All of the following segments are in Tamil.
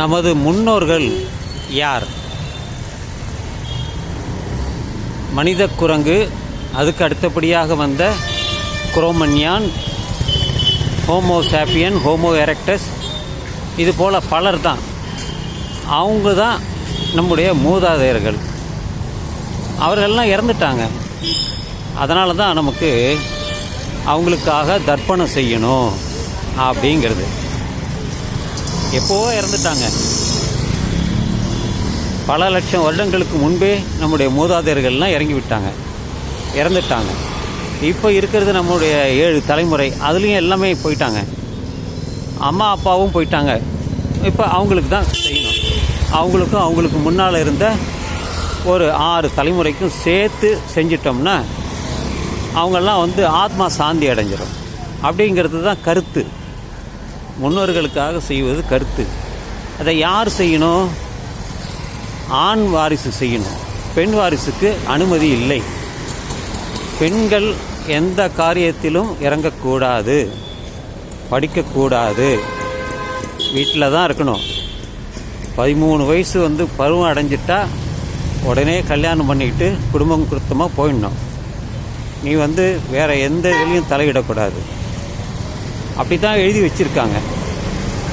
நமது முன்னோர்கள் யார்? மனித குரங்கு அதுக்கு அடுத்தபடியாக வந்த Cro Magnon Homo sapiens Homo erectus இது போல் பலர் தான். அவங்க தான் நம்முடைய மூதாதையர்கள். அவர்கள்லாம் இறந்துட்டாங்க. அதனால தான் நமக்கு அவங்களுக்காக தர்ப்பணம் செய்யணும் அப்படிங்கிறது. எப்போவோ இறந்துட்டாங்க? பல லட்சம் வருடங்களுக்கு முன்பே நம்முடைய மூதாதையர்கள்லாம் இறங்கி விட்டாங்க இறந்துட்டாங்க. இப்போ இருக்கிறது நம்மளுடைய ஏழு தலைமுறை. அதுலேயும் எல்லாமே போயிட்டாங்க. அம்மா அப்பாவும் போயிட்டாங்க. இப்போ அவங்களுக்கு தான் செய்யணும். அவங்களுக்கும் அவங்களுக்கு முன்னால் இருந்த ஒரு ஆறு தலைமுறைக்கும் சேர்த்து செஞ்சிட்டோம்னா அவங்கெல்லாம் வந்து ஆத்மா சாந்தி அடைஞ்சிடும் அப்படிங்கிறது தான் கருத்து. முன்னோர்களுக்காக செய்வது கருத்து. அதை யார் செய்யணும்? ஆண் வாரிசு செய்யணும். பெண் வாரிசுக்கு அனுமதி இல்லை. பெண்கள் எந்த காரியத்திலும் இறங்கக்கூடாது. படிக்கக்கூடாது. வீட்டில் தான் இருக்கணும். பதிமூணு வயசு வந்து பருவம் அடைஞ்சிட்டா உடனே கல்யாணம் பண்ணிக்கிட்டு குடும்பம் குருத்தமாக போயிடணும். நீ வந்து வேறு எந்த இதுலேயும் தலையிடக்கூடாது. அப்படி தான் எழுதி வச்சுருக்காங்க.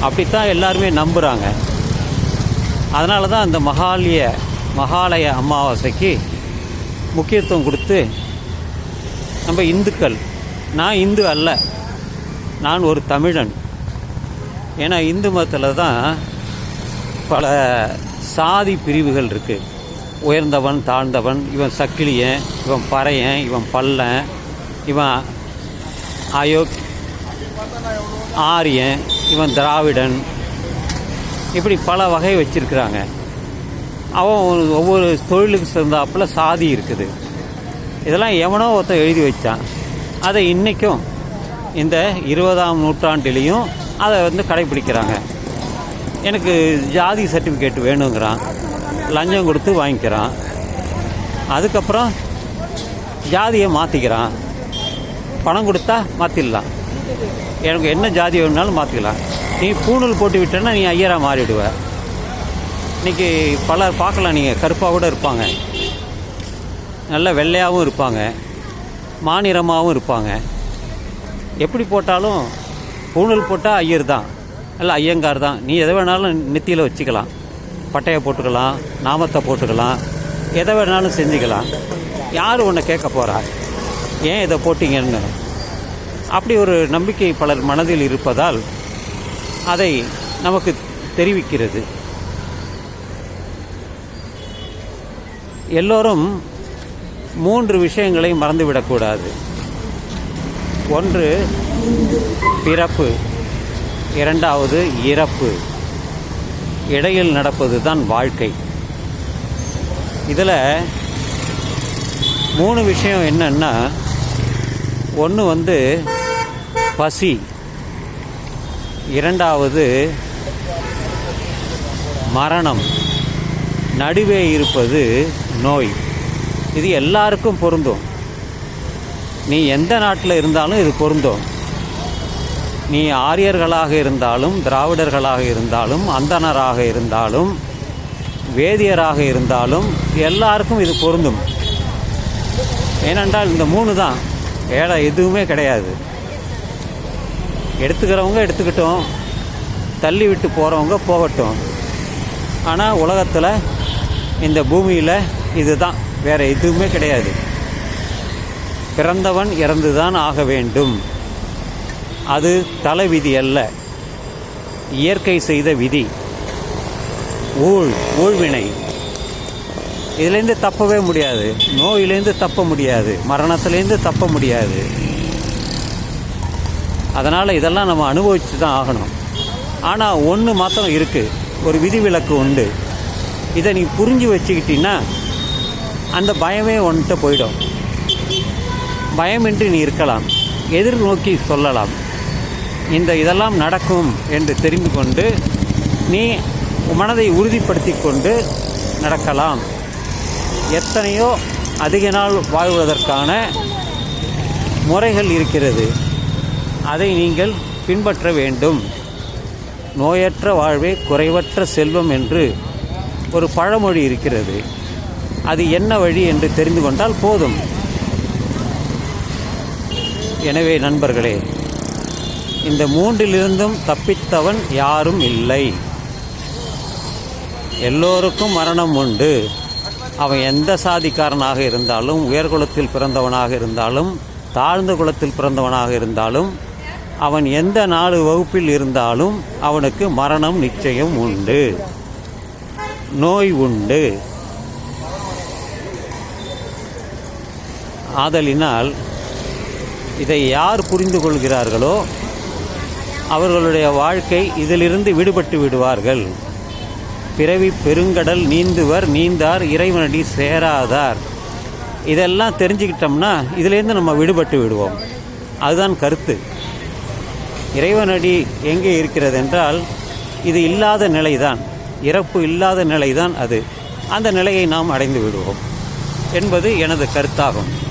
அப்படித்தான் எல்லாருமே நம்புகிறாங்க அதனால தான் அந்த மகாலய மகாலய அமாவாசைக்கு முக்கியத்துவம் கொடுத்து நம்ம இந்துக்கள் நான் இந்து அல்ல நான் ஒரு தமிழன். ஏன்னா இந்து மதத்தில் தான் பல சாதி பிரிவுகள் இருக்குது உயர்ந்தவன் தாழ்ந்தவன் இவன் சக்கிலியன் இவன் பறையன் இவன் பல்லன் இவன் அயோக் ஆரியன் இவன் திராவிடன். இப்படி பல வகை வச்சுருக்கிறாங்க. அவன் ஒரு- ஒவ்வொரு தொழிலுக்கு சேர்ந்தாப்புல சாதி இருக்குது. இதெல்லாம் எவனோ ஒருத்தன் எழுதி வச்சான். அதை இன்றைக்கும் இந்த இருபதாம் நூற்றாண்டிலையும் அதை வந்து கடைப்பிடிக்கிறாங்க. எனக்கு ஜாதி சர்டிஃபிகேட் வேணுங்கிறான். லஞ்சம் கொடுத்து வாங்கிக்கிறான். அதுக்கப்புறம் ஜாதியை மாற்றிக்கிறான் பணம் கொடுத்தா மாற்றிடலாம் எனக்கு என்ன ஜாதி வேணும்னாலும் மாற்றிக்கலாம் நீ பூணூல் போட்டு விட்டேன்னா நீ ஐயராக மாறிடுவ. இன்றைக்கி பலர் பார்க்கலாம் நீங்கள் கருப்பாக கூட இருப்பாங்க. நல்ல வெள்ளையாகவும் இருப்பாங்க. மாநிறமாகவும் இருப்பாங்க. எப்படி போட்டாலும் பூணூல் போட்டால் ஐயர் தான். இல்லை ஐயங்கார் தான். நீ எதை வேணாலும் நெத்தியில் வச்சுக்கலாம். பட்டையை போட்டுக்கலாம் நாமத்தை போட்டுக்கலாம் எதை வேணாலும் செஞ்சுக்கலாம். யார் உன்னை கேட்க போகிறா ஏன் இதை போட்டிங்கன்னு? அப்படி ஒரு நம்பிக்கை பலர் மனதில் இருப்பதால் அதை நமக்கு தெரிவிக்கிறது. எல்லோரும் மூன்று விஷயங்களை மறந்துவிடக்கூடாது. ஒன்று பிறப்பு. இரண்டாவது இறப்பு. இடையில் நடப்பது தான் வாழ்க்கை. இதில் மூணு விஷயம் என்னன்னா ஒன்று வந்து பசி. இரண்டாவது மரணம். நடுவே இருப்பது நோய். இது எல்லாருக்கும் பொருந்தும். நீ எந்த நாட்டில் இருந்தாலும் இது பொருந்தும். நீ ஆரியர்களாக இருந்தாலும் திராவிடர்களாக இருந்தாலும் அந்தணராக இருந்தாலும் வேதியராக இருந்தாலும் எல்லாருக்கும் இது பொருந்தும். ஏனென்றால் இந்த மூணு தான். ஏழை எதுவுமே கிடையாது. எடுத்துக்கிறவங்க எடுத்துக்கிட்டோம். தள்ளி விட்டு போகிறவங்க போகட்டும். ஆனால் உலகத்தில் இந்த பூமியில் இதுதான். வேறு எதுவுமே கிடையாது. பிறந்தவன் இறந்துதான் ஆக வேண்டும். அது தலைவிதி அல்ல. இயற்கை செய்த விதி. ஊழ் ஊழ்வினை. இதுலேருந்து தப்பவே முடியாது. நோயிலேருந்து தப்ப முடியாது. மரணத்துலேருந்து தப்ப முடியாது. அதனால் இதெல்லாம் நம்ம அனுபவிச்சு தான் ஆகணும். ஆனால் ஒன்று மாத்திரம் இருக்குது ஒரு விதிவிலக்கு உண்டு. இதை நீ புரிஞ்சு வச்சுக்கிட்டின்னா அந்த பயமே ஒன்ட்ட போயிடும். பயமின்றி நீ இருக்கலாம். எதிர்நோக்கி சொல்லலாம். இந்த இதெல்லாம் நடக்கும் என்று தெரிந்து கொண்டு நீ மனதை உறுதிப்படுத்தி கொண்டு நடக்கலாம். எத்தனையோ அதிக நாள் வாழ்வதற்கான முறைகள் இருக்கிறது. அதை நீங்கள் பின்பற்ற வேண்டும். நோயற்ற வாழ்வே குறைவற்ற செல்வம் என்று ஒரு பழமொழி இருக்கிறது. அது என்ன வழி என்று தெரிந்து கொண்டால் போதும். எனவே நண்பர்களே இந்த மூன்றிலிருந்தும் தப்பித்தவன் யாரும் இல்லை. எல்லோருக்கும் மரணம் உண்டு. அவன் எந்த சாதிக்காரனாக இருந்தாலும் உயர்குலத்தில் பிறந்தவனாக இருந்தாலும் தாழ்ந்த குலத்தில் பிறந்தவனாக இருந்தாலும் அவன் எந்த நாலு வகுப்பில் இருந்தாலும் அவனுக்கு மரணம் நிச்சயம் உண்டு. நோய் உண்டு. ஆதலினால் இதை யார் புரிந்து கொள்கிறார்களோ அவர்களுடைய வாழ்க்கை இதிலிருந்து விடுபட்டு விடுவார்கள். பிறவி பெருங்கடல் நீந்துவர் நீந்தார் இறைவனடி சேராதார். இதெல்லாம் தெரிஞ்சுக்கிட்டோம்னா இதிலேருந்து நம்ம விடுபட்டு விடுவோம். அதுதான் கருத்து. இறைவனடி எங்கே இருக்கிறது என்றால் இது இல்லாத நிலைதான். இறப்பு இல்லாத நிலைதான் அது. அந்த நிலையை நாம் அடைந்து விடுவோம். என்பது எனது கருத்தாகும்.